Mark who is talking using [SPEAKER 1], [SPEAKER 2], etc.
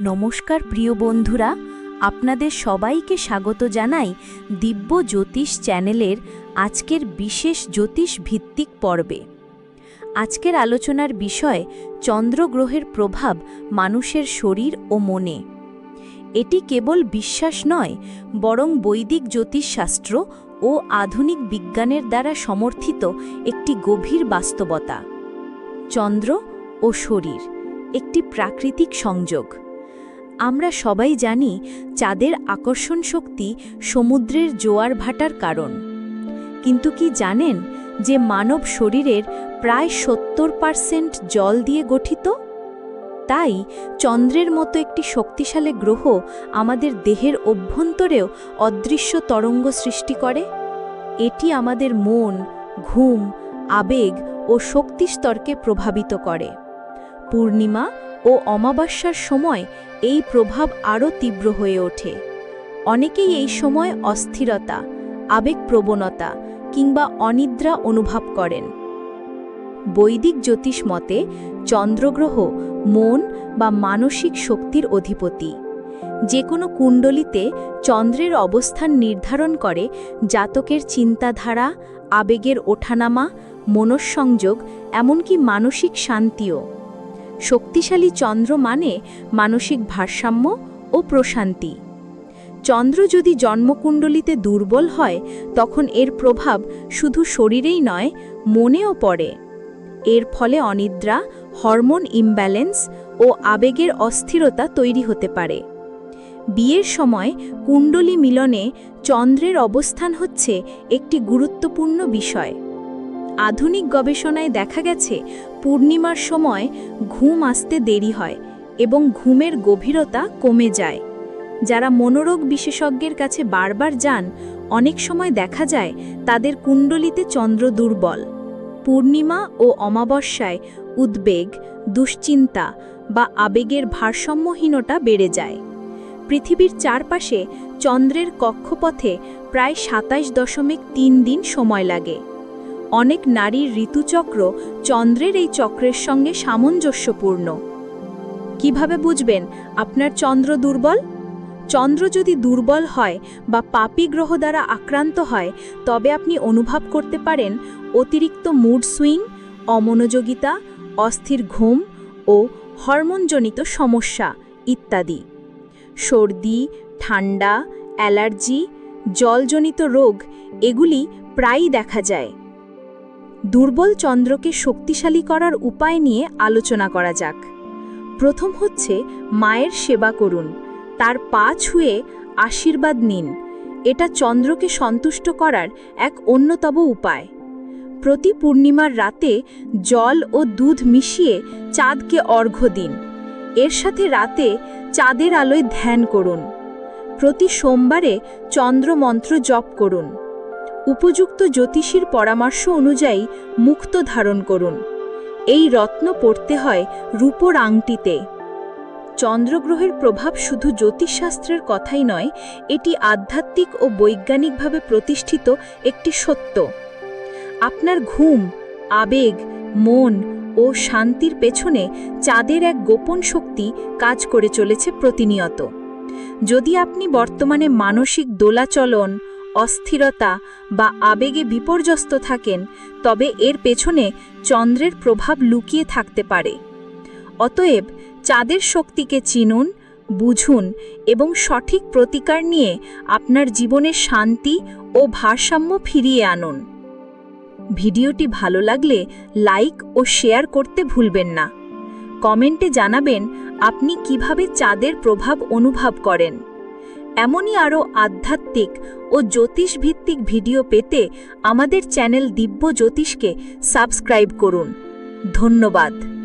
[SPEAKER 1] নমস্কার প্রিয় বন্ধুরা, আপনাদের সবাইকে স্বাগত জানাই দিব্য জ্যোতিষ চ্যানেলের আজকের বিশেষ জ্যোতিষ ভিত্তিক পর্বে। আজকের আলোচনার বিষয়, চন্দ্রগ্রহের প্রভাব মানুষের শরীর ও মনে। এটি কেবল বিশ্বাস নয়, বরং বৈদিক জ্যোতিষশাস্ত্র ও আধুনিক বিজ্ঞানের দ্বারা সমর্থিত একটি গভীর বাস্তবতা। চন্দ্র ও শরীর, একটি প্রাকৃতিক সংযোগ। আমরা সবাই জানি চাঁদের আকর্ষণ শক্তি সমুদ্রের জোয়ার ভাটার কারণ। কিন্তু কি জানেন যে মানব শরীরের প্রায় সত্তর পার্সেন্ট জল দিয়ে গঠিত? তাই চন্দ্রের মতো একটি শক্তিশালী গ্রহ আমাদের দেহের অভ্যন্তরেও অদৃশ্য তরঙ্গ সৃষ্টি করে। এটি আমাদের মন, ঘুম, আবেগ ও শক্তিস্তরকে প্রভাবিত করে। পূর্ণিমা ও অমাবস্যার সময় এই প্রভাব আরও তীব্র হয়ে ওঠে। অনেকেই এই সময় অস্থিরতা, আবেগপ্রবণতা কিংবা অনিদ্রা অনুভব করেন। বৈদিক জ্যোতিষ মতে, চন্দ্রগ্রহ মন বা মানসিক শক্তির অধিপতি। যে কোনো কুণ্ডলিতে চন্দ্রের অবস্থান নির্ধারণ করে জাতকের চিন্তাধারা, আবেগের ওঠানামা, মনঃসংযোগ, এমনকি মানসিক শান্তিও। শক্তিশালী চন্দ্র মানে মানসিক ভারসাম্য ও প্রশান্তি। চন্দ্র যদি জন্মকুণ্ডলিতে দুর্বল হয়, তখন এর প্রভাব শুধু শরীরেই নয়, মনেও পড়ে। এর ফলে অনিদ্রা, হরমোন ইমব্যালেন্স ও আবেগের অস্থিরতা তৈরি হতে পারে। বিয়ের সময় কুণ্ডলী মিলনে চন্দ্রের অবস্থান হচ্ছে একটি গুরুত্বপূর্ণ বিষয়। আধুনিক গবেষণায় দেখা গেছে, পূর্ণিমার সময় ঘুম আসতে দেরি হয় এবং ঘুমের গভীরতা কমে যায়। যারা মনোরোগ বিশেষজ্ঞের কাছে বারবার যান, অনেক সময় দেখা যায় তাদের কুণ্ডলিতে চন্দ্র দুর্বল। পূর্ণিমা ও অমাবস্যায় উদ্বেগ, দুশ্চিন্তা বা আবেগের ভারসাম্যহীনতা বেড়ে যায়। পৃথিবীর চারপাশে চন্দ্রের কক্ষপথে প্রায় সাতাশ দশমিক তিন দিন সময় লাগে। অনেক নারীর ঋতুচক্র চন্দ্রের এই চক্রের সঙ্গে সামঞ্জস্যপূর্ণ। কীভাবে বুঝবেন আপনার চন্দ্র দুর্বল? চন্দ্র যদি দুর্বল হয় বা পাপি গ্রহ দ্বারা আক্রান্ত হয়, তবে আপনি অনুভব করতে পারেন অতিরিক্ত মুড সুইং, অমনোযোগিতা, অস্থির ঘুম ও হরমোনজনিত সমস্যা ইত্যাদি। সর্দি, ঠান্ডা, অ্যালার্জি, জলজনিত রোগ, এগুলি প্রায়ই দেখা যায়। দুর্বল চন্দ্রকে শক্তিশালী করার উপায় নিয়ে আলোচনা করা যাক। প্রথম হচ্ছে মায়ের সেবা করুন। তার পা ছুঁয়ে আশীর্বাদ নিন। এটা চন্দ্রকে সন্তুষ্ট করার এক অন্যতম উপায়। প্রতি পূর্ণিমার রাতে জল ও দুধ মিশিয়ে চাঁদকে অর্ঘ্য দিন। এর সাথে রাতে চাঁদের আলোয় ধ্যান করুন। প্রতি সোমবারে চন্দ্রমন্ত্র জপ করুন। উপযুক্ত জ্যোতিষীর পরামর্শ অনুযায়ী মুক্ত ধারণ করুন। এই রত্ন পড়তে হয় রূপোর আংটিতে। চন্দ্রগ্রহের প্রভাব শুধু জ্যোতিষশাস্ত্রের কথাই নয়, এটি আধ্যাত্মিক ও বৈজ্ঞানিকভাবে প্রতিষ্ঠিত একটি সত্য। আপনার ঘুম, আবেগ, মন ও শান্তির পেছনে চাঁদের এক গোপন শক্তি কাজ করে চলেছে প্রতিনিয়ত। যদি আপনি বর্তমানে মানসিক দোলাচলন অস্থিরতা বা আবেগে বিপর্যস্ত থাকেন, তবে এর পেছনে চন্দ্রের প্রভাব লুকিয়ে থাকতে পারে। অতএব চাঁদের শক্তিকে চিনুন, বুঝুন এবং সঠিক প্রতিকার নিয়ে আপনার জীবনে শান্তি ও ভারসাম্য ফিরিয়ে আনুন। ভিডিওটি ভালো লাগলে লাইক ও শেয়ার করতে ভুলবেন না। কমেন্টে জানাবেন আপনি কীভাবে চাঁদের প্রভাব অনুভব করেন। এমনই আরও আধ্যাত্মিক ও জ্যোতিষভিত্তিক ভিডিও পেতে আমাদের চ্যানেল দিব্য জ্যোতিষকে সাবস্ক্রাইব করুন। ধন্যবাদ।